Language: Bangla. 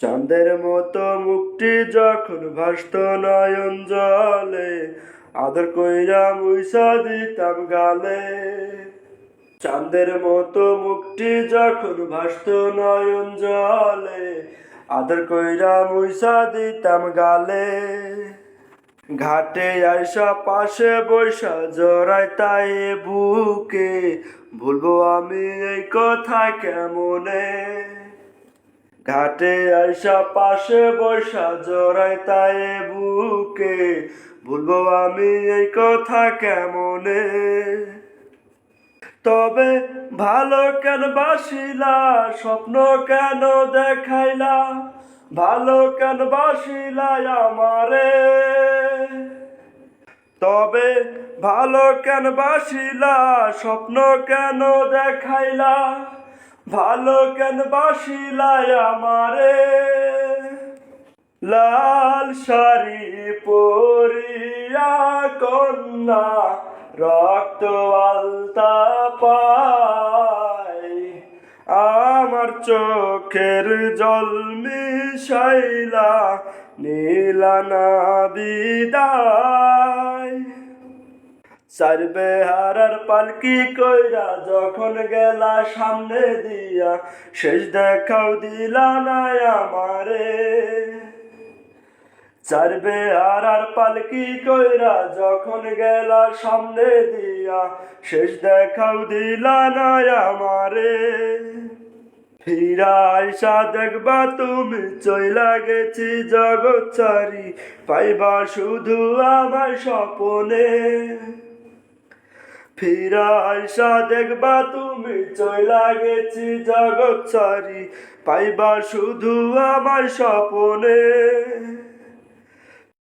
চাঁদের মতো মুক্তি যখন ভাসত নয়ন জলে, আদর কইরা মুইসা দিতাম গালে। চাঁদের মতো মুক্তি যখন ভাসত নয়ন জলে, আদর কইরা মুইসা দিতাম গালে। ঘাটে আইসা পাশে বৈশা জড়াই তাই বুকে, ভুলবো আমি এই কথা কেমনে? ঘাটে আইসা পাশে বৈশা জড়াই তাই বুকে। ভুলবো আমি এই কথা কেমনে? তবে ভালো কেন বাসিলা, স্বপ্ন কেন দেখাইলা? ভালো কেন বাসিলা আমারে? তবে ভালো কেন বাসিলা, স্বপ্ন কেন দেখাইলা? ভালো কেন বাসিলা আমারে? লাল শাড়ি পরিয়া কন্যা রক্ত আলতা পাই আমার চোখের জল মিশাইলা নীলানা বিদায়। সারবে হারার পালকি কইরা যখন গেলা সামনে দিয়া, শেষ দেখাও দিলা না আমারে। চারবে আর আর পালকি কইরা যখন গেলা সামনে দিয়া, শেষ দেখাও দিলা না আমারে। ফিরা আইসা দেখবা তুমি চইলা গেছি জগৎ চারি পাইবা শুধু আমার স্বপনে। ফিরা আইসা দেখবা তুমি চইলা গেছি জগৎ সারি পাইবা শুধু আমার স্বপনে।